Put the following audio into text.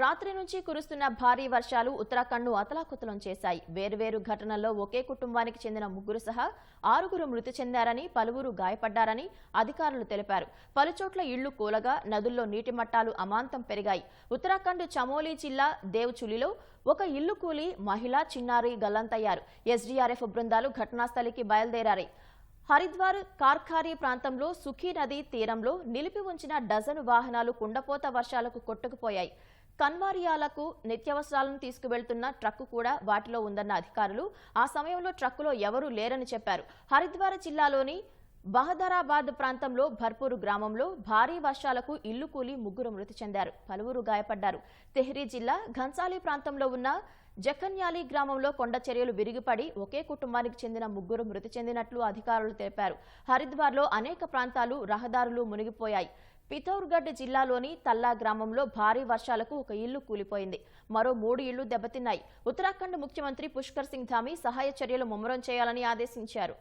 రాత్రి నుంచి కురుస్తున్న భారీ వర్షాలు ఉత్తరాఖండ్ను అతలాకుతలం చేశాయి. వేర్వేరు ఘటనల్లో ఒకే కుటుంబానికి చెందిన ముగ్గురు సహా ఆరుగురు మృతి చెందారని పలువురు గాయపడ్డారని అధికారులు తెలిపారు. పలుచోట్ల ఇళ్ళు కూలగా నదుల్లో నీటి మట్టాలు అమాంతం పెరిగాయి. ఉత్తరాఖండ్ చమోలీ జిల్లా దేవ్చులిలో ఒక ఇల్లు కూలి మహిళ చిన్నారి గల్లంతయ్యారు. ఎస్డీఆర్ఎఫ్ బృందాలు ఘటనాస్థలికి బయలుదేరాయి హరిద్వార్ కార్ఖారీ ప్రాంతంలో సుఖీ నది తీరంలో నిలిపి ఉంచిన డజను వాహనాలు కుండపోత వర్షాలకు కొట్టుకుపోయాయి. కన్వారియాలకు నిత్యావసరాలను తీసుకువెళ్తున్న ట్రక్కు కూడా వాటిలో ఉందన్న అధికారులు ఆ సమయంలో ట్రక్కులో ఎవరూ లేరని చెప్పారు. హరిద్వార్ జిల్లాలోని బహదరాబాద్ ప్రాంతంలో భర్పూరు గ్రామంలో భారీ వర్షాలకు ఇల్లు కూలి ముగ్గురు మృతి చెందారు. పలువురు గాయపడ్డారు. తెహ్రీ జిల్లా ఘన్సాలి ప్రాంతంలో ఉన్న జకన్యాలి గ్రామంలో కొండ చర్యలు విరిగిపడి ఒకే కుటుంబానికి చెందిన ముగ్గురు మృతి చెందినట్లు అధికారులు తెలిపారు. హరిద్వార్లో అనేక ప్రాంతాలు రహదారులు మునిగిపోయాయి. పిథౌర్గఢ్ జిల్లాలోని తల్లా గ్రామంలో భారీ వర్షాలకు ఒక ఇల్లు కూలిపోయింది. మరో మూడు ఇళ్ళు దెబ్బతిన్నాయి. ఉత్తరాఖండ్ ముఖ్యమంత్రి పుష్కర్ సింగ్ ధామి సహాయ చర్యలు ముమ్మరం చేయాలని ఆదేశించారు.